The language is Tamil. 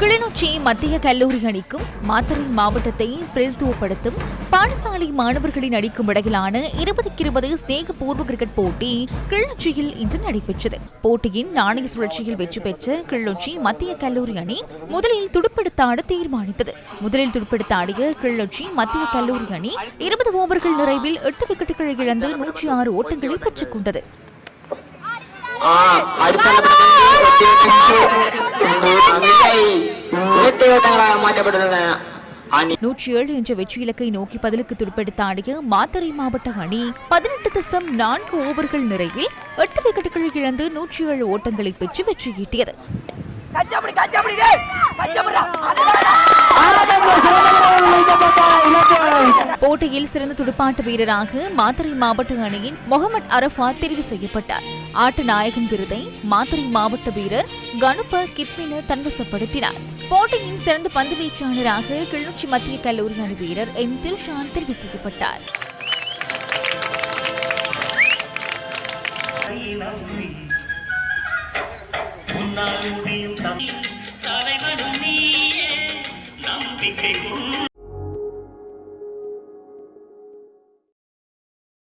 கிளிநொச்சி மத்திய கல்லூரி அணிக்கும் மாத்தறை மாவட்டத்தை பிரதித்துவப்படுத்தும் பாடசாலை மாணவர்களின் அணிக்கும் இடையிலான இருபதுக்கு இருபது ஸ்நேகபூர்வ கிரிக்கெட் போட்டி கிளிநொச்சியில் இன்று நடைபெற்றது. போட்டியின் நாணய சுழற்சியில் வெற்றி பெற்ற கிளிநொச்சி மத்திய கல்லூரி அணி முதலில் துடுப்படுத்தாட தீர்மானித்தது. முதலில் துடுப்படுத்தாடிய கிளிநொச்சி மத்திய கல்லூரி அணி இருபது ஓவர்கள் நிறைவில் எட்டு விக்கெட்டுகளை இழந்து நூற்றி ஆறு ஓட்டங்களை பெற்றுக் கொண்டது. ஓட்டங்களாக மாற்றப்பட்டுள்ளன. அணி நூற்றி ஏழு என்ற வெற்றி இலக்கை நோக்கி பதிலுக்கு துடுப்படுத்தாடிய மாத்தறை மாவட்ட அணி பதினெட்டு தசம் நான்கு ஓவர்கள் நிறைவில் எட்டு விக்கெட்டுகளை இழந்து நூற்றி ஏழு ஓட்டங்களை பெற்று வெற்றியீட்டியது போட்டியில் சிறந்த துடுப்பாட்ட வீரராக மாத்தறை மாவட்ட அணியின் முகமது அரஃபாத் தெரிவு செய்யப்பட்டார். ஆட்ட நாயகன் விருதை மாத்தறை மாவட்ட வீரர் கணுப கிப்மின தன்வசப்படுத்தினார். போட்டியின் சிறந்த பந்து வீச்சாளராக கிளிநொச்சி மத்திய கல்லூரி அணி வீரர் எம். திருஷான் தெரிவு செய்யப்பட்டார். உன்னால் முடியும் தலைவனும் நீயே நம்பிக்கை